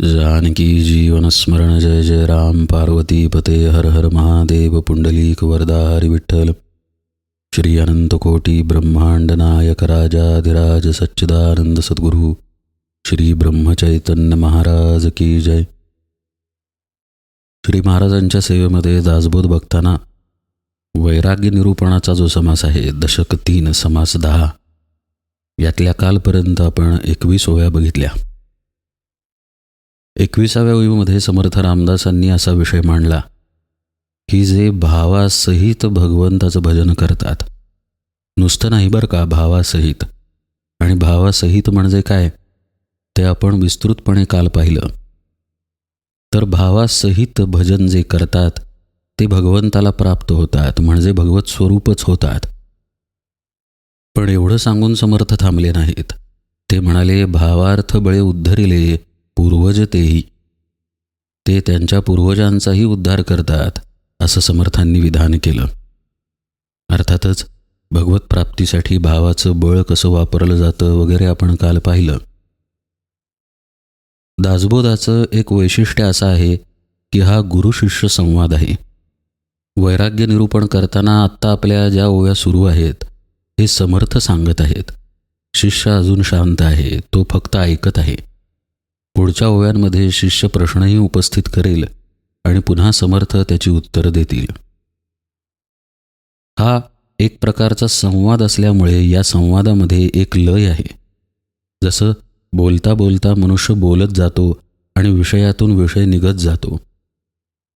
जानकी जीवन स्मरण जय जय राम। पार्वती पते हर हर महादेव। पुंडलीक वरदा हरी विठ्ठल। श्री अनंत कोटी ब्रह्मांड नायक राजाधिराज सच्चिदानंद सद्गुरू। श्री ब्रह्मचैतन्य महाराज की जय। श्री महाराजांच्या सेवेमध्ये दासबोध बघताना वैराग्य निरूपणाचा जो समास आहे दशक तीन समास दहा यातल्या कालपर्यंत आपण एकवीस ओव्या बघितल्या. एकविसाव्या ओळीमध्ये समर्थ रामदासांनी असा विषय मांडला. की जे भावासहित भगवंताचं भजन करतात नुसतं नाही बरं का भावासहित? आणि भावासहित म्हणजे काय? ते आपण विस्तृतपणे काल पाहिलं. तर भावासहित भजन जे करतात ते भगवंताला प्राप्त होतात म्हणजे भगवत स्वरूपच होतात. पण एवढं सांगून समर्थ थांबले नाहीत. ते म्हणाले भावार्थ बळे उद्धरिले पूर्वज तेही. ते त्यांच्या पूर्वजांचाही उद्धार करतात असं समर्थांनी विधान केलं. अर्थातच भगवत प्राप्तीसाठी भावाचं बळ कसं वापरलं जातं वगैरे आपण काल पाहिलं. दासबोधाचं एक वैशिष्ट्य असं आहे की हा गुरु शिष्य संवाद आहे. वैराग्य निरूपण करताना आत्ता आपल्या ज्या ओव्या सुरू आहेत हे समर्थ सांगत आहेत. शिष्य अजून शांत आहे तो फक्त ऐकत आहे. पुढच्या ओव्यांमध्ये शिष्य प्रश्नही उपस्थित करेल आणि पुन्हा समर्थ त्याची उत्तरं देतील. हा एक प्रकारचा संवाद असल्यामुळे या संवादामध्ये एक लय आहे. जसं बोलता बोलता मनुष्य बोलत जातो आणि विषयातून विषय निघत जातो.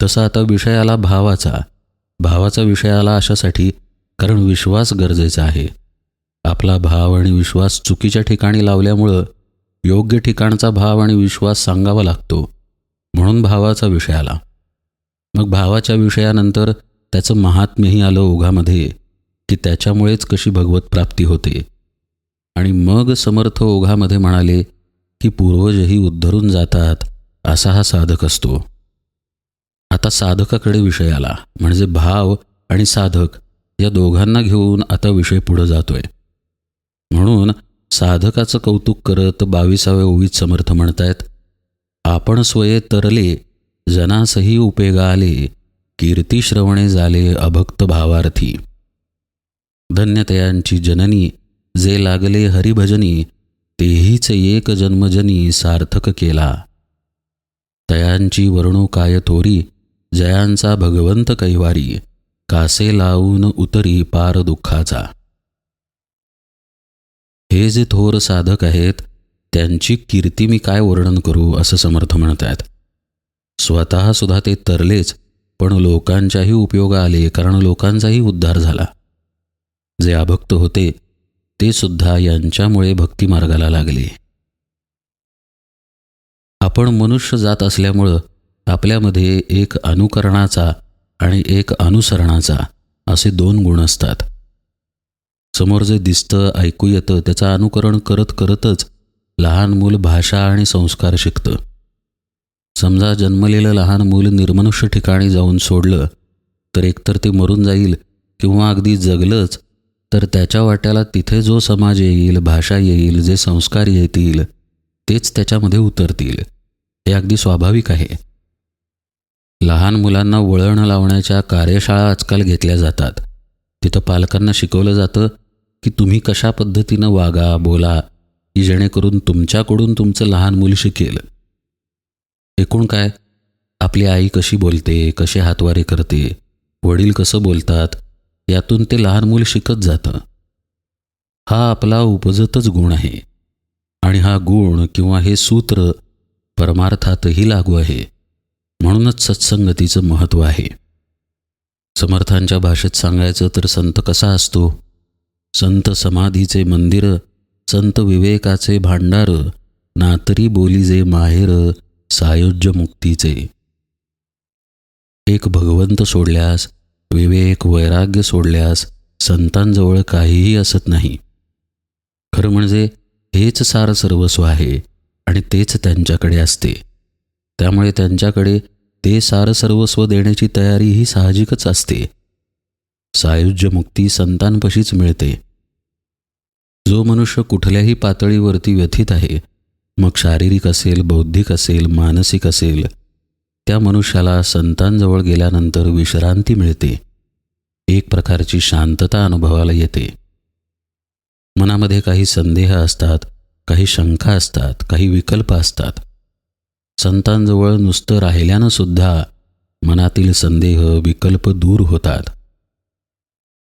तसा आता विषय आला भावाचा भावाचा विषय आला अशासाठी कारण विश्वास गरजेचा आहे. आपला भाव आणि विश्वास चुकीच्या ठिकाणी लावल्यामुळं योग्य ठिकाणचा भाव आणि विश्वास सांगावा लागतो म्हणून भावाचा विषय आला. मग भावाच्या विषयानंतर त्याचं महात्म्यही आलं ओघामध्ये की त्याच्यामुळेच कशी भगवत प्राप्ती होते. आणि मग समर्थ ओघामध्ये म्हणाले की पूर्वजही उद्धरून जातात असा हा साधक असतो. आता साधकाकडे विषय आला म्हणजे भाव आणि साधक या दोघांना घेऊन आता विषय पुढं जातोय. म्हणून साधकाचं कौतुक करत बावीसाव्या ओळीत समर्थ म्हणतायत आपण स्वये तरले जनासही उपेगा आले कीर्तिश्रवणे झाले अभक्त भावार्थी. धन्यतयांची जननी जे लागले हरिभजनी तेहीच एक जन्मजनी सार्थक केला. तयांची वर्णो काय थोरी जयांचा भगवंत कैवारी कासे लावून उतरी पार दुःखाचा. हे जे थोर साधक आहेत त्यांची कीर्ती मी काय वर्णन करू असं समर्थ म्हणत आहेत स्वतःसुद्धा ते तरलेच पण लोकांच्याही उपयोगा आले कारण लोकांचाही उद्धार झाला. जे अभक्त होते ते सुद्धा यांच्यामुळे भक्तिमार्गाला लागले. आपण मनुष्य जात असल्यामुळं आपल्यामध्ये एक अनुकरणाचा आणि एक अनुसरणाचा असे दोन गुण असतात. समोर जे दिसतं ऐकू येतं त्याचं अनुकरण करत करतच लहान मूल भाषा आणि संस्कार शिकतं. समजा जन्मलेलं लहान मूल निर्मनुष्य ठिकाणी जाऊन सोडलं तर एकतर ते मरून जाईल किंवा अगदी जगलंच तर त्याच्या वाट्याला तिथे जो समाज येईल भाषा येईल जे संस्कार येतील तेच त्याच्यामध्ये उतरतील. हे अगदी स्वाभाविक आहे. लहान मुलांना वळण लावण्याच्या कार्यशाळा आजकाल घेतल्या जातात. तिथं पालकांना शिकवलं जातं की तुम्ही कशा पद्धतीनं वागा बोला की जेणेकरून तुमच्याकडून तुमचं लहान मूल शिकेल? एकूण काय? आपली आई कशी बोलते कसे हातवारे करते वडील कसं बोलतात यातून ते लहान मूल शिकत जातं. हा आपला उपजतच गुण आहे. आणि हा गुण किंवा हे सूत्र परमार्थातही लागू आहे. म्हणूनच सत्संगतीचं महत्त्व आहे. समर्थांच्या भाषेत सांगायचं तर संत कसा असतो? संत समाधीचे मंदिर संत विवेकाचे भांडार नातरी बोलीजे माहेर सायोज्य मुक्तीचे. एक भगवंत सोडल्यास विवेक वैराग्य सोडल्यास संतांजवळ काहीही असत नाही. खरं म्हणजे हेच सार सर्वस्व आहे आणि तेच त्यांच्याकडे असते. त्यामुळे त्यांच्याकडे ते सार सर्वस्व देण्याची तयारी ही साहजिकच असते. सायुज्य मुक्ती संतांपशीच मिळते. जो मनुष्य कुठल्याही पातळीवरती व्यथित आहे मग शारीरिक असेल बौद्धिक असेल मानसिक असेल त्या मनुष्याला संतांजवळ गेल्यानंतर विश्रांती मिळते. एक प्रकारची शांतता अनुभवाला येते. मनामध्ये काही संदेह असतात काही शंका असतात काही विकल्प असतात. संतांजवळ नुसतं राहिल्यानं सुद्धा मनातील संदेह विकल्प दूर होतात.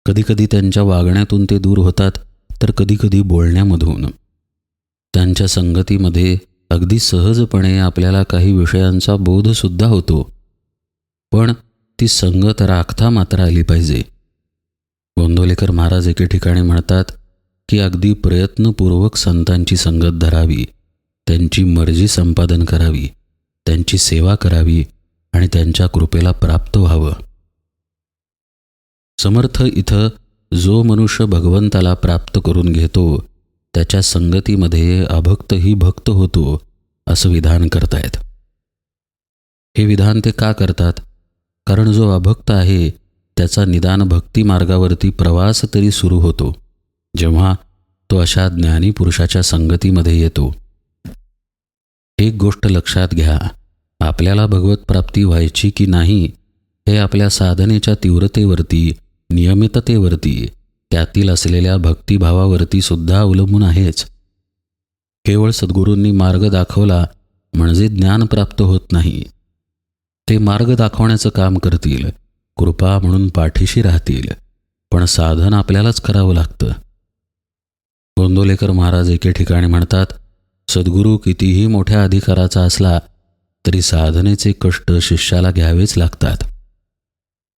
कधीकधी त्यांच्या वागण्यातून ते दूर होतात तर कधीकधी बोलण्यामधून. त्यांच्या संगतीमध्ये अगदी सहजपणे आपल्याला काही विषयांचा बोधसुद्धा होतो. पण ती संगत राखता मात्र आली पाहिजे. गोंदवलेकर महाराज एके ठिकाणी म्हणतात की अगदी प्रयत्नपूर्वक संतांची संगत धरावी त्यांची मर्जी संपादन करावी त्यांची सेवा करावी आणि त्यांच्या कृपेला प्राप्त व्हावं. समर्थ इथं जो मनुष्य भगवंताला प्राप्त करून घेतो त्याच्या संगतीमध्ये अभक्तही भक्त होतो असं विधान करतायत. हे विधान ते का करतात? कारण जो अभक्त आहे त्याचा निदान भक्ती मार्गावरती प्रवास तरी सुरू होतो जेव्हा तो अशा ज्ञानी पुरुषाच्या संगतीमध्ये येतो. एक गोष्ट लक्षात घ्या आपल्याला भगवत प्राप्ती व्हायची की नाही हे आपल्या साधनेच्या तीव्रतेवरती नियमिततेवरती त्यातील असलेल्या भक्तिभावावरती सुद्धा अवलंबून आहेच. केवळ सद्गुरूंनी मार्ग दाखवला म्हणजे ज्ञान प्राप्त होत नाही. ते मार्ग दाखवण्याचं काम करतील कृपा म्हणून पाठीशी राहतील पण साधन आपल्यालाच करावं लागतं. गोंदोलेकर महाराज एके ठिकाणी म्हणतात सद्गुरू कितीही मोठ्या अधिकाराचा असला तरी साधनेचे कष्ट शिष्याला घ्यावेच लागतात.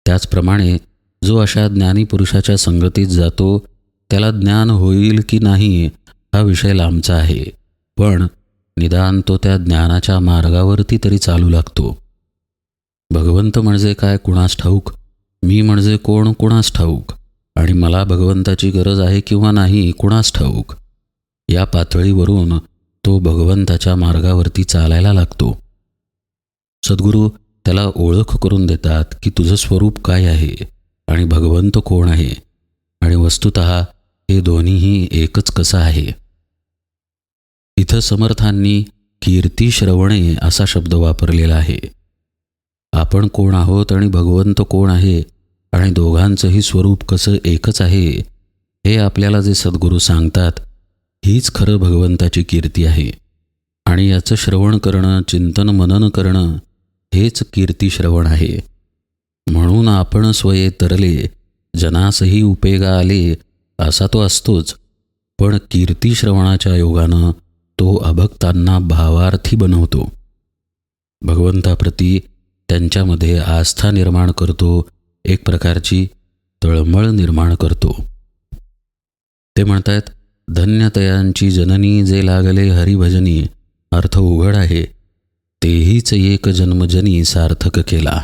त्याचप्रमाणे जो अशा ज्ञानी पुरुषाच्या संगतीत जातो त्याला ज्ञान होईल की नाही हा विषय लांबचा आहे. पण निदान तो त्या ज्ञानाच्या मार्गावरती तरी चालू लागतो. भगवंत म्हणजे काय कुणास ठाऊक? मी म्हणजे कोण कुणास ठाऊक? आणि मला भगवंताची गरज आहे किंवा नाही कुणास ठाऊक? या पातळीवरून तो भगवंताच्या मार्गावरती चालायला लागतो. सद्गुरू त्याला ओळख करून देतात की तुझं स्वरूप काय आहे? आणि भगवंत कोण आहे? आणि वस्तुत हे दोन्हीही एकच कसं आहे? इथं समर्थांनी कीर्ती श्रवणे असा शब्द वापरलेला आहे. आपण कोण आहोत आणि भगवंत कोण आहे? आणि दोघांचंही स्वरूप कसं एकच आहे? हे आपल्याला जे सद्गुरू सांगतात हीच खरं भगवंताची कीर्ती आहे. आणि याचं श्रवण करणं चिंतन मनन करणं हेच कीर्तिश्रवण आहे. म्हणून आपण स्वये तरले जनासही उपेगा आले असा तो असतोच. पण कीर्तिश्रवणाच्या योगानं तो अभक्तांना भावार्थी बनवतो. भगवंताप्रती त्यांच्यामध्ये आस्था निर्माण करतो एक प्रकारची तळमळ निर्माण करतो. ते म्हणतात धन्यतयांची जननी जे लागले हरिभजनी अर्थ उघड आहे. तेहीच एक जन्मजनी सार्थक केला.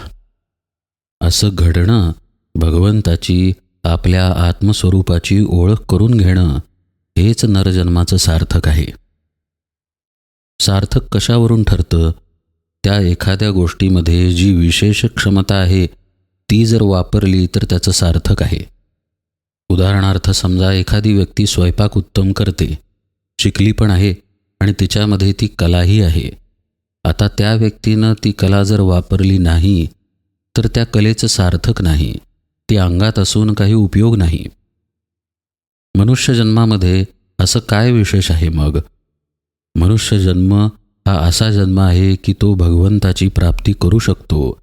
असं घडणं भगवंताची आपल्या आत्मस्वरूपाची ओळख करून घेणं हेच नरजन्माचं सार्थक आहे. सार्थक कशावरून ठरतं? त्या एखाद्या गोष्टीमध्ये जी विशेष क्षमता आहे ती जर वापरली तर त्याचं सार्थक आहे. उदाहरणार्थ समजा एखादी व्यक्ती स्वयंपाक उत्तम करते शिकली पण आहे आणि तिच्यामध्ये ती कलाही आहे. आता त्या व्यक्तीनं ती कला जर वापरली नाही तर त्या कलेचं सार्थक नाही ती अंगात असून काही उपयोग नाही. मनुष्य जन्मामध्ये असं काय विशेष आहे मग? मनुष्य जन्म हा असा जन्म आहे की तो भगवंताची प्राप्ती करू शकतो.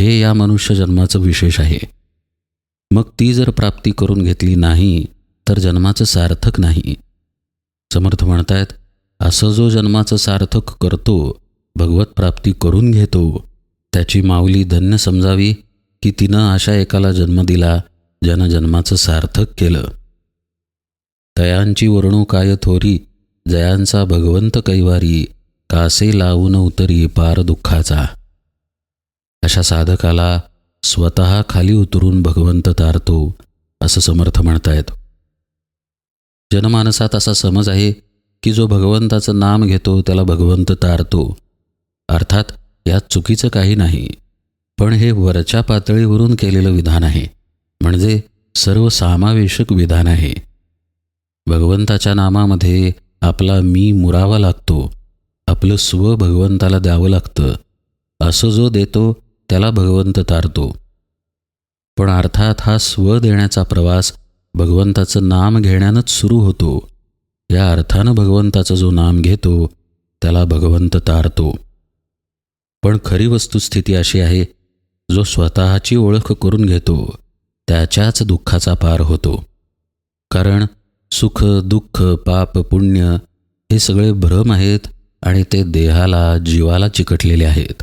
हे या मनुष्यजन्माचं विशेष आहे. मग ती जर प्राप्ती करून घेतली नाही तर जन्माचं सार्थक नाही. समर्थ म्हणतायत असं जो जन्माचं सार्थक करतो भगवत प्राप्ती करून घेतो. त्याची माऊली धन्य समजावी की तिनं अशा एकाला जन्म दिला ज्यानं जन्माचं सार्थक केलं. तयांची वर्णुकाय थोरी जयांचा भगवंत कैवारी कासे लावून उतरी पार दुःखाचा. अशा साधकाला स्वतः खाली उतरून भगवंत तारतो असं समर्थ म्हणतायत. जनमानसात असा समज आहे की जो भगवंताचं नाम घेतो त्याला भगवंत तारतो. अर्थात यात चुकीचं काही नाही. पण हे वरच्या पातळीवरून केलेलं विधान आहे. म्हणजे सर्वसामावेशक विधान आहे. भगवंताच्या नामामध्ये आपला मी मुरावा लागतो. आपलं स्व भगवंताला द्यावं लागतं. असं जो देतो त्याला भगवंत तारतो. पण अर्थात हा स्व देण्याचा प्रवास भगवंताचं नाम घेण्यानंच सुरू होतो. या अर्थानं भगवंताचं जो नाम घेतो त्याला भगवंत तारतो. पण खरी वस्तुस्थिती अशी आहे जो स्वतःची ओळख करून घेतो त्याच्याच दुःखाचा पार होतो. कारण सुख दुःख पाप पुण्य हे सगळे भ्रम आहेत आणि ते देहाला जीवाला चिकटलेले आहेत.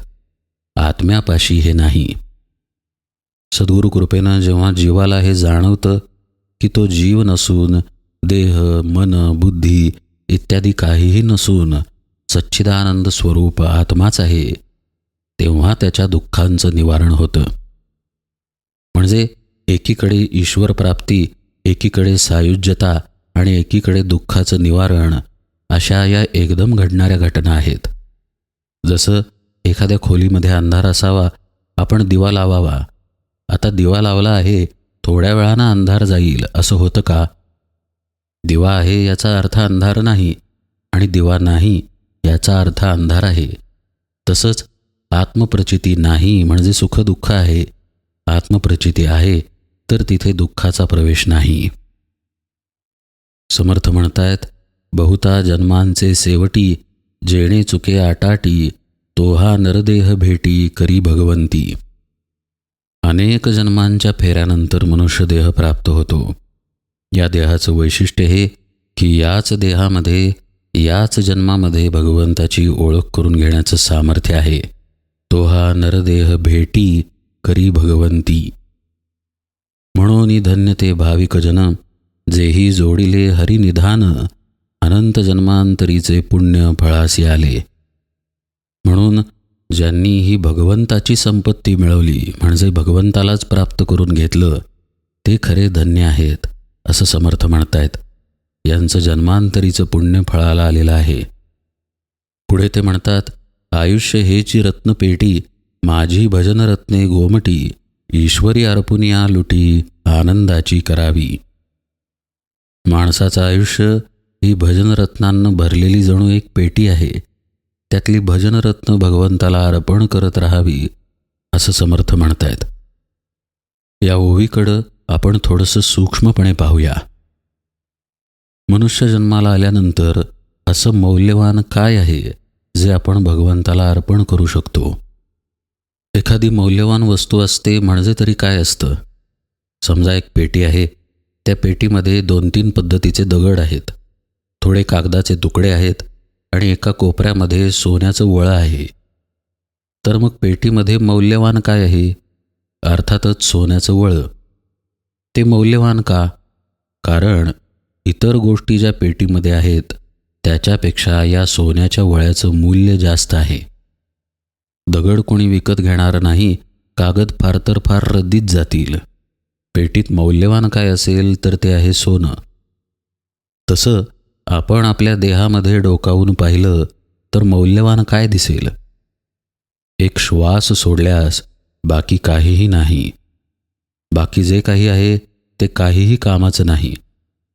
आत्म्यापाशी हे नाही. सद्गुरु कृपेनं जेव्हा जीवाला हे जाणवतं की तो जीव नसून देह मन बुद्धी इत्यादी काहीही नसून सच्चिदानंद स्वरूप आत्माच आहे तेव्हा त्याच्या दुःखांचं निवारण होतं. म्हणजे एकीकडे ईश्वर प्राप्ती एकीकडे सायुज्यता आणि एकीकडे दुःखाचं निवारण अशा या एकदम घडणाऱ्या घटना आहेत. जसं एखाद्या खोलीमध्ये अंधार असावा आपण दिवा लावावा. आता दिवा लावला आहे थोड्या वेळानं अंधार जाईल असं होतं का? दिवा आहे याचा अर्थ अंधार नाही आणि दिवा नाही याचा अर्थ अंधार आहे. तसंच आत्मप्रचिती नाही म्हणजे सुखदुःख आहे. आत्मप्रचिती आहे तर तिथे दुःखाचा प्रवेश नाही. समर्थ म्हणतायत बहुता जन्मांचे सेवटी जेणे चुके आटाटी तोहा नरदेह भेटी करी भगवंती. अनेक जन्मांच्या फेऱ्यानंतर मनुष्य देह प्राप्त होतो. या देहाचं वैशिष्ट्य हे की याच देहामध्ये याच जन्मामध्ये भगवंताची ओळख करून घेण्याचं सामर्थ्य आहे. तो हा नरदेह भेटी करी भगवंती. म्हणून धन्य ते भाविक जन जेही जोडिले हरिनिधान अनंत जन्मांतरीचे पुण्य फळासी आले. म्हणून ज्यांनी ही भगवंताची संपत्ती मिळवली म्हणजे भगवंतालाच प्राप्त करून घेतलं ते खरे धन्य आहेत असं समर्थ म्हणतायत. यांचं जन्मांतरीचं पुण्य फळाला आलेलं आहे. पुढे ते म्हणतात आयुष्य हेची रत्नपेटी माझी भजनरत्ने गोमटी ईश्वरी अर्पुनिया लुटी आनंदाची करावी. माणसाचं आयुष्य ही भजनरत्नांनं भरलेली जणू एक पेटी आहे. त्यातली भजनरत्न भगवंताला अर्पण करत राहावी असं समर्थ म्हणतायत. या ओवीकडं आपण थोडंसं सूक्ष्मपणे पाहूया. मनुष्य जन्माला आल्यानंतर असं मौल्यवान काय आहे? जे आपण भगवंताला अर्पण करू शकतो. एखादी मौल्यवान वस्तू असते म्हणजे तरी काय असतं? समजा एक पेटी आहे त्या पेटीमध्ये दोन तीन पद्धतीचे दगड आहेत. थोडे कागदाचे तुकडे आहेत आणि एका कोपऱ्यामध्ये सोन्याचं वळं आहे. तर मग पेटीमध्ये मौल्यवान काय आहे? अर्थातच सोन्याचं वळं. ते मौल्यवान का? कारण इतर गोष्टी ज्या पेटीमध्ये आहेत त्याच्यापेक्षा या सोन्याच्या वळ्याचं मूल्य जास्त आहे. दगड कोणी विकत घेणार नाही कागद फार तर फार रद्दीत जातील. पेटीत मौल्यवान काय असेल तर ते आहे सोनं. तसं आपण आपल्या देहामध्ये डोकावून पाहिलं तर मौल्यवान काय दिसेल? एक श्वास सोडल्यास बाकी काहीही नाही. बाकी जे काही आहे ते काहीही कामाचं नाही.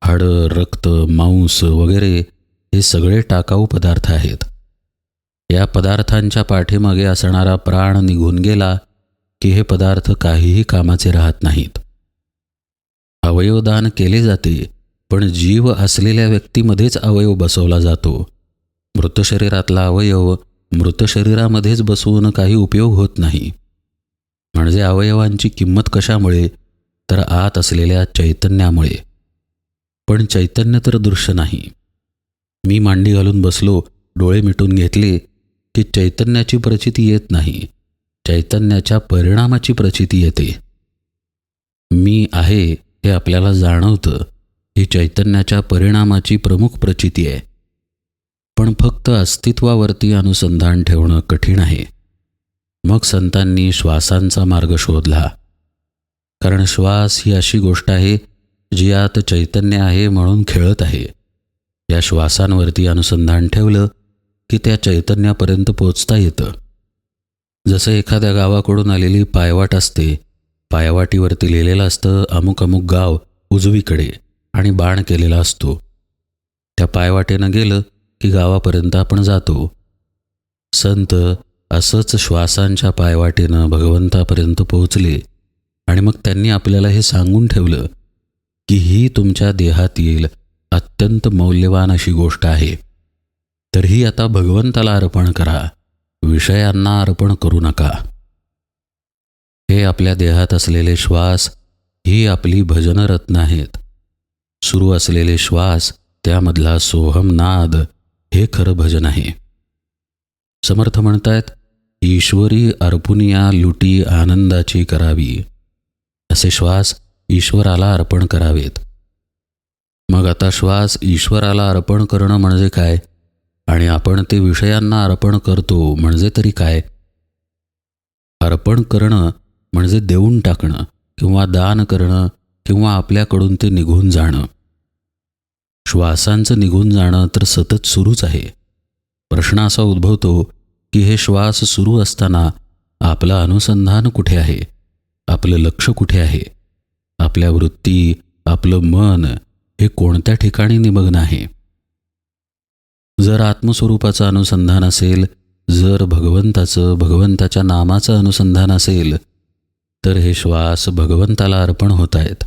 हाडं रक्त मांस वगैरे हे सगळे टाकाऊ पदार्थ आहेत. या पदार्थांच्या पाठीमागे असणारा प्राण निघून गेला की हे पदार्थ काहीही कामाचे राहत नाहीत. अवयवदान केले जाते पण जीव असलेल्या व्यक्तीमध्येच अवयव बसवला जातो. मृत शरीरातला अवयव मृत शरीरामध्येच बसवून काही उपयोग होत नाही. म्हणजे अवयवांची किंमत कशामुळे? तर आत असलेल्या चैतन्यामुळे. पण चैतन्य तर दृश्य नाही. मी मांडी घालून बसलो डोळे मिटून घेतले की चैतन्याची प्रचिती येत नाही. चैतन्याच्या परिणामाची प्रचिती येते. मी आहे हे आपल्याला जाणवतं. ही चैतन्याच्या परिणामाची प्रमुख प्रचिती आहे. पण फक्त अस्तित्वावरती अनुसंधान ठेवणं कठीण आहे. मग संतांनी श्वासांचा मार्ग शोधला. कारण श्वास ही अशी गोष्ट आहे जी आत चैतन्य आहे म्हणून खेळत आहे. या श्वासांवरती अनुसंधान ठेवलं की त्या चैतन्यापर्यंत पोचता येतं. जसं एखाद्या गावाकडून आलेली पायवाट असते पायवाटीवरती लिहिलेलं असतं अमुक अमुक गाव उजवीकडे आणि बाण केलेला असतो. त्या पायवाटेनं गेलं की गावापर्यंत आपण जातो. संत असंच श्वासांच्या पायवाटेनं भगवंतापर्यंत पोहोचले आणि मग त्यांनी आपल्याला हे सांगून ठेवलं की ही तुमच्या देहात येईल अत्यंत मौल्यवान अशी गोष्ट आहे. तर ही आता भगवंताला अर्पण करा. विषयांना अर्पण करू नका. हे आपल्या देहात असलेले श्वास ही आपली भजनरत्न आहेत. सुरू असलेले श्वास त्यामधला सोहम नाद हे खरं भजन आहे. समर्थ म्हणतायत ईश्वरी अर्पुनिया लुटी आनंदाची करावी. असे श्वास ईश्वराला अर्पण करावेत. मग आता श्वास ईश्वराला अर्पण करणं म्हणजे काय? आणि आपण ते विषयांना अर्पण करतो म्हणजे तरी काय? अर्पण करणं म्हणजे देऊन टाकणं किंवा दान करणं किंवा आपल्याकडून ते निघून जाणं. श्वासांचं निघून जाणं तर सतत सुरूच आहे. प्रश्न असा उद्भवतो की हे श्वास सुरू असताना आपलं अनुसंधान कुठे आहे? आपलं लक्ष कुठे आहे? आपल्या वृत्ती आपलं मन हे कोणत्या ठिकाणी निमग्न आहे? जर आत्मस्वरूपाचं अनुसंधान असेल जर भगवंताचं भगवंताच्या नामाचं अनुसंधान असेल तर हे श्वास भगवंताला अर्पण होत आहेत.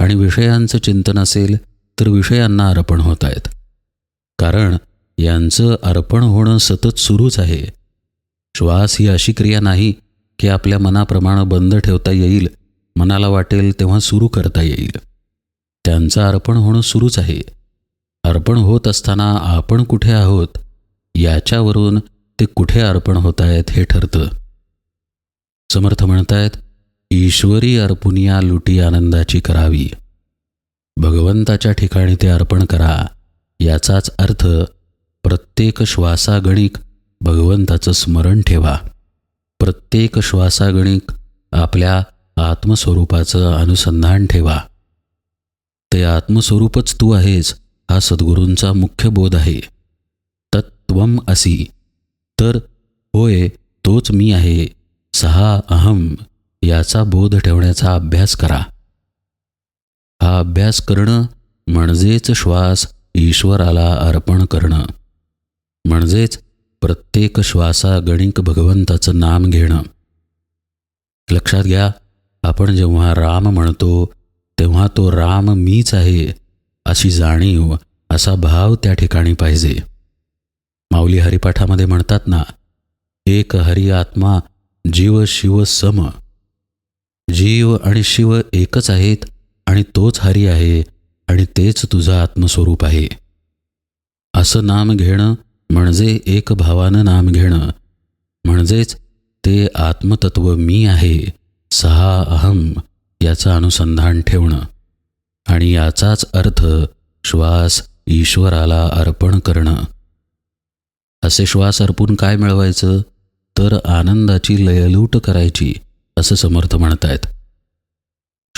आणि विषयांचं चिंतन असेल तर विषयांना अर्पण होत आहेत. कारण यांचं अर्पण होणं सतत सुरूच आहे. श्वास ही अशी क्रिया नाही की आपल्या मनाप्रमाणे बंद ठेवता येईल मनाला वाटेल तेव्हा सुरू करता येईल. त्यांचं अर्पण होणं सुरूच आहे. अर्पण होत असताना आपण कुठे आहोत? याच्यावरून ते कुठे अर्पण होत आहेत हे ठरतं. समर्थ म्हणतायत ईश्वरी अर्पुनिया लुटी आनंदाची करावी. भगवंताच्या ठिकाणी ते अर्पण करा. याचाच अर्थ प्रत्येक श्वासागणिक भगवंताचं स्मरण ठेवा. प्रत्येक श्वासागणिक आपल्या आत्मस्वरूपाचं अनुसंधान ठेवा. ते आत्मस्वरूपच तू आहेस हा सद्गुरूंचा मुख्य बोध आहे. तत्वम असी. तर होय तोच मी आहे. सहा अहम याचा बोध ठेवण्याचा अभ्यास करा. हा अभ्यास करणं म्हणजेच श्वास ईश्वराला अर्पण करणं. म्हणजेच प्रत्येक श्वासागणिक भगवंताचं नाम घेणं. लक्षात घ्या आपण जेव्हा राम म्हणतो तेव्हा तो राम मीच आहे अशी जाणीव असा भाव त्या ठिकाणी पाहिजे. माऊली हरिपाठामध्ये म्हणतात ना एक हरी आत्मा जीव शिव सम. जीव आणि शिव एकच आहेत आणि तोच हरी आहे आणि तेच तुझं आत्मस्वरूप आहे. असं नाम घेणं म्हणजे एक भावानं नाम घेणं. म्हणजेच ते आत्मतत्व मी आहे सहा अहम. याचं अनुसंधान ठेवणं आणि याचाच अर्थ श्वास ईश्वराला अर्पण करणं. असे श्वास अर्पून काय मिळवायचं? तर आनंदाची लयलूट करायची असं समर्थ म्हणतायत.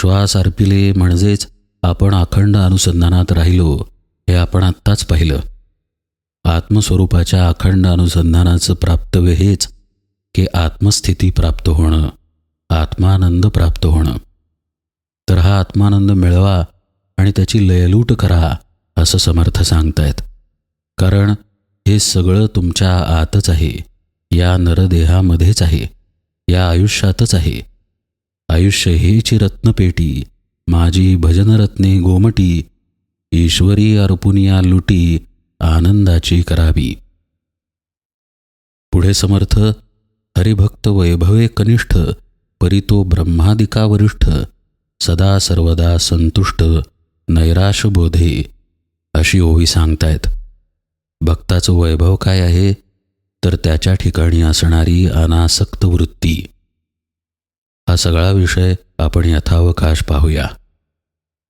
श्वास अर्पिले म्हणजेच आपण अखंड अनुसंधानात राहिलो हे आपण आत्ताच पाहिलं. आत्मस्वरूपाच्या अखंड अनुसंधानाचं प्राप्तव्य हेच की आत्मस्थिती प्राप्त होणं आत्मानंद प्राप्त होणं. तर हा आत्मानंद मिळवा आणि त्याची लयलूट करा असं समर्थ सांगतायत. कारण हे सगळं तुमच्या आतच आहे या नरदेहामध्येच आहे या आयुष्यातच आहे. आयुष्य हेची रत्नपेटी माझी भजनरत्ने गोमटी ईश्वरी अर्पुनिया लुटी आनंदाची करावी. पुढे समर्थ हरिभक्त वैभवे कनिष्ठ परितो ब्रह्मादिका वरिष्ठ सदा सर्वदा संतुष्ट नैराश बोधे अशी ओवी सांगतायत. भक्ताचं वैभव काय आहे? तर त्याच्या ठिकाणी असणारी अनासक्त वृत्ती. हा सगळा विषय आपण यथावकाश पाहूया.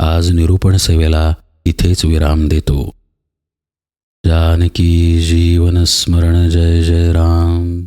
आज निरूपण सेवेला इथेच विराम देतो. जानकी जीवन स्मरण जय जय राम.